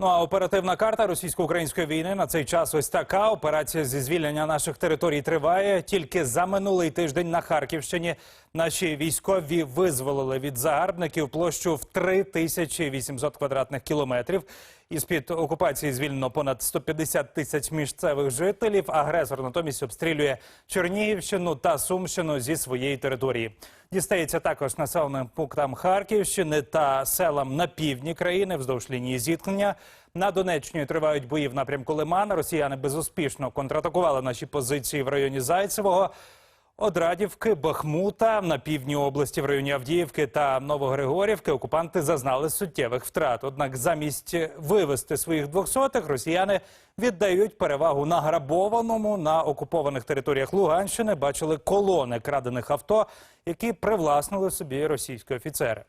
Ну а оперативна карта російсько-української війни на цей час ось така. Операція зі звільнення наших територій триває. Тільки за минулий тиждень на Харківщині наші військові визволили від загарбників площу в 3800 квадратних кілометрів. Із під окупації звільнено понад 150 тисяч місцевих жителів. Агресор натомість обстрілює Чернігівщину та Сумщину зі своєї території. Дістається також населеним пунктам Харківщини та селам на півдні країни вздовж лінії зіткнення. На Донеччині тривають бої в напрямку Лимана. Росіяни безуспішно контратакували наші позиції в районі Зайцевого. Одрадівки, Бахмута на півдні області в районі Авдіївки та Новогригорівки окупанти зазнали суттєвих втрат. Однак замість вивести своїх двохсотих росіяни віддають перевагу награбованому на окупованих територіях Луганщини. Бачили колони крадених авто, які привласнили собі російські офіцери.